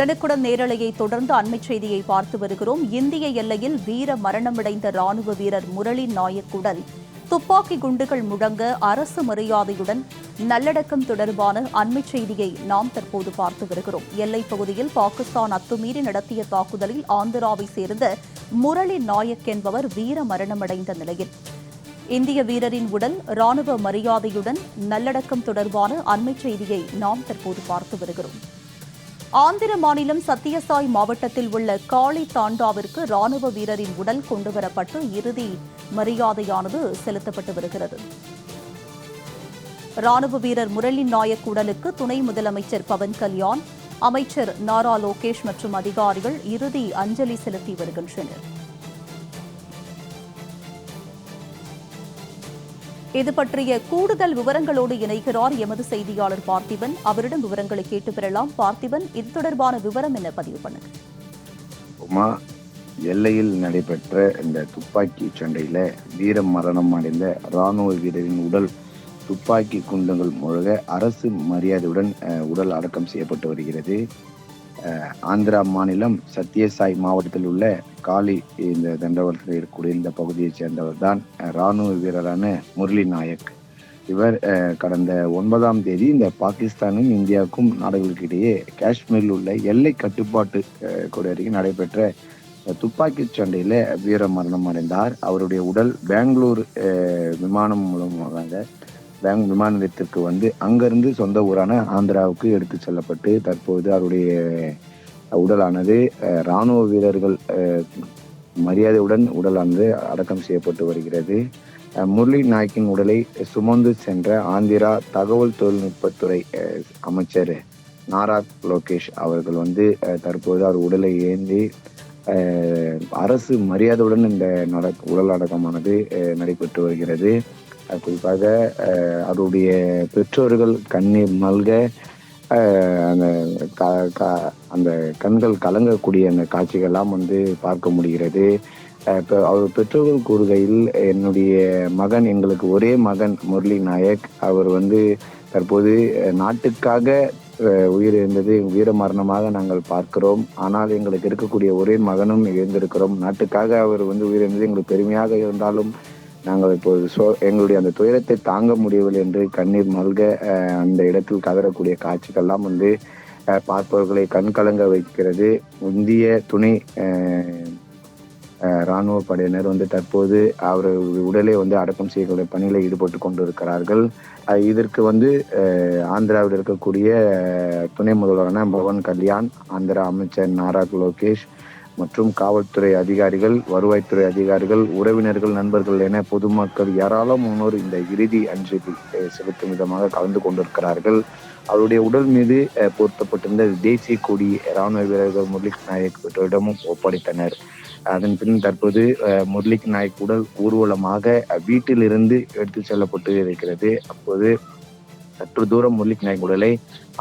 உடனுக்குடன் நேரலையை தொடர்ந்து அண்மைச் செய்தியை பார்த்து வருகிறோம். இந்திய எல்லையில் வீர மரணமடைந்த ராணுவ வீரர் முரளி நாயக் உடல் துப்பாக்கி குண்டுகள் முழங்க அரசு மரியாதையுடன் நல்லடக்கம் தொடர்பான அண்மைச் செய்தியை நாம் தற்போது பார்த்து வருகிறோம். எல்லைப் பகுதியில் பாகிஸ்தான் அத்துமீறி நடத்திய தாக்குதலில் ஆந்திராவை சேர்ந்த முரளி நாயக் என்பவர் வீர மரணமடைந்த நிலையில். இந்திய வீரரின் உடல் ராணுவ மரியாதையுடன் நல்லடக்கம் தொடர்பான அண்மைச் செய்தியை நாம் தற்போது பார்த்து வருகிறோம். ஆந்திர மாநிலம் சத்தியசாய் மாவட்டத்தில் உள்ள காளி தாண்டாவிற்கு ராணுவ வீரரின் உடல் கொண்டுவரப்பட்டு இறுதி மரியாதையானது செலுத்தப்பட்டு வருகிறது. ராணுவ வீரர் முரளி நாயக் உடலுக்கு துணை முதலமைச்சர் பவன் கல்யாண் அமைச்சர் நாரா லோகேஷ் மற்றும் அதிகாரிகள் இறுதி அஞ்சலி செலுத்தி வருகின்றனர். இது பற்றிய கூடுதல் விவரங்களோடு இணைகிறார் எமது செய்தியாளர் பார்த்திபன். அவரிடம் விவரங்களை கேட்டு பெறலாம். பார்த்திபன் இது தொடர்பான விவரம் என்ன பதிவு பண்ணுங்க. உமா எல்லையில் நடைபெற்ற இந்த துப்பாக்கி சண்டையில வீர மரணம் அடைந்த ராணுவ வீரரின் உடல் துப்பாக்கி குண்டுகள் முழுக அரசு மரியாதையுடன் அஹ், உடல் அடக்கம் செய்யப்பட்டு வருகிறது. ஆந்திரா மாநிலம் சத்யசாய் மாவட்டத்தில் உள்ள காளி இந்த தண்டவரத்தில் இருக்கக்கூடிய இந்த பகுதியைச் சேர்ந்தவர் தான் ராணுவ வீரரான முரளி நாயக். இவர் கடந்த ஒன்பதாம் தேதி இந்த பாகிஸ்தானும் இந்தியாவுக்கும் நாடுகளுக்கு இடையே காஷ்மீரில் உள்ள எல்லை கட்டுப்பாட்டு கூட அருகே நடைபெற்ற துப்பாக்கி சண்டையில வீர மரணம் அடைந்தார். அவருடைய உடல் பெங்களூர் விமானம் மூலமாக பேங்க் விமான நிலையத்திற்கு வந்து அங்கிருந்து சொந்த ஊரான ஆந்திராவுக்கு எடுத்து செல்லப்பட்டு தற்போது அவருடைய உடலானது இராணுவ ராணுவ வீரர்கள் மரியாதையுடன் உடலானது அடக்கம் செய்யப்பட்டு வருகிறது. முரளி நாயக்கின் உடலை சுமந்து சென்ற ஆந்திரா தகவல் தொழில்நுட்பத்துறை அமைச்சர் நாரா லோகேஷ் அவர்கள் வந்து தற்போது அவர் உடலை ஏந்தி அரசு மரியாதையுடன் இந்த நட உடல் அடக்கமானது நடைபெற்று வருகிறது. குறிப்பாக அவருடைய பெற்றோர்கள் கண்ணீர் மல்க அந்த அந்த கண்கள் கலங்கக்கூடிய அந்த காட்சிகள்லாம் வந்து பார்க்க முடிகிறது. இப்போ அவர் பெற்றோர்கள் கூறுகையில் என்னுடைய மகன் எங்களுக்கு ஒரே மகன் முரளி நாயக். அவர் வந்து தற்போது நாட்டுக்காக உயிர் உயிரிழந்தது. வீர மரணமாக நாங்கள் பார்க்கிறோம். ஆனால் எங்களுக்கு இருக்கக்கூடிய ஒரே மகனும் இழந்திருக்கிறோம். நாட்டுக்காக அவர் வந்து உயிரிழந்தது. எங்களுக்கு பெருமையாக இருந்தாலும் நாங்கள் இப்போது சோ எங்களுடைய அந்த துயரத்தை தாங்க முடியவில்லை என்று கண்ணீர் மல்க அந்த இடத்தில் கதறக்கூடிய காட்சிகள்லாம் வந்து பார்ப்பவர்களை கண்கலங்க வைக்கிறது. இந்திய துணை இராணுவ ராணுவ படையினர் வந்து தற்போது அவர் உடலை வந்து அடக்கம் செய்யக்கூடிய பணியில் ஈடுபட்டு கொண்டிருக்கிறார்கள். இதற்கு வந்து ஆந்திராவில் இருக்கக்கூடிய துணை முதல்வரான பவன் கல்யாண் ஆந்திரா அமைச்சர் நாரா லோகேஷ் மற்றும் காவல்துறை அதிகாரிகள் வருவாய்த்துறை அதிகாரிகள் உறவினர்கள் நண்பர்கள் என பொதுமக்கள் ஏராளமானோர் இந்த இறுதி அஞ்சலி செலுத்தும் விதமாக கலந்து கொண்டிருக்கிறார்கள். அவருடைய உடல் மீது பொருத்தப்பட்டிருந்த தேசிய கொடி இராணுவ வீரர்கள் முரளிக் நாயக் பெற்றோரிடமும் ஒப்படைத்தனர். அதன் பின் தற்போது முரளிக் நாயக் உடல் ஊர்வலமாக வீட்டில் வீட்டிலிருந்து எடுத்து செல்லப்பட்டு இருக்கிறது. அப்போது சற்று தூரம் முரளிக் உடலை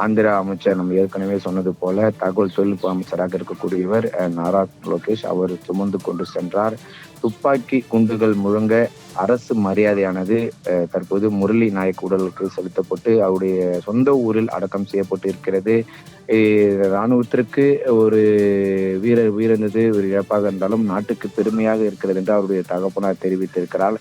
ஆந்திரா அமைச்சர் நம்ம ஏற்கனவே சொன்னது போல தகவல் தொழில்நுட்ப அமைச்சராக இருக்கக்கூடியவர் நாரா லோகேஷ். அவர் சுமந்து கொண்டு சென்றார். துப்பாக்கி குண்டுகள் முழங்க அரசு மரியாதையானது தற்போது முரளி நாயக் உடலுக்கு செலுத்தப்பட்டு அவருடைய சொந்த ஊரில் அடக்கம் செய்யப்பட்டு இருக்கிறது இராணுவத்திற்கு ஒரு வீரர் உயிரிழந்தது ஒரு இழப்பாக இருந்தாலும் நாட்டுக்கு பெருமையாக இருக்கிறது என்று அவருடைய தகப்பனார் தெரிவித்திருக்கிறார்.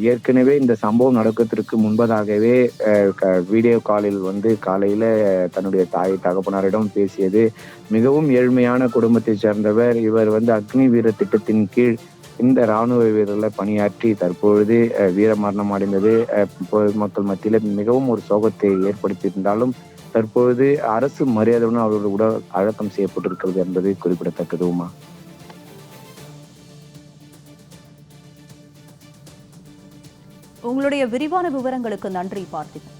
ஏற்கனவே இந்த சம்பவம் நடக்கிறதுக்கு முன்பதாகவே க- வீடியோ காலில் வந்து காலையில தன்னுடைய தாய் தகப்பனாரிடம் பேசியது. மிகவும் ஏழ்மையான குடும்பத்தைச் சேர்ந்தவர் இவர் வந்து அக்னி வீர திட்டத்தின் கீழ் இந்த ராணுவ வீரர்களை பணியாற்றி தற்பொழுது வீரமரணம் வீர மரணம் அடைந்தது. அஹ், பொதுமக்கள் மத்தியில மிகவும் ஒரு சோகத்தை ஏற்படுத்தியிருந்தாலும் தற்பொழுது அரசு மரியாதையுடன் அவர்களோட உடல் அழக்கம் செய்யப்பட்டிருக்கிறது என்பது குறிப்பிடத்தக்கது உமா? உங்களுடைய விரிவான விவரங்களுக்கு நன்றி பார்த்திபன்.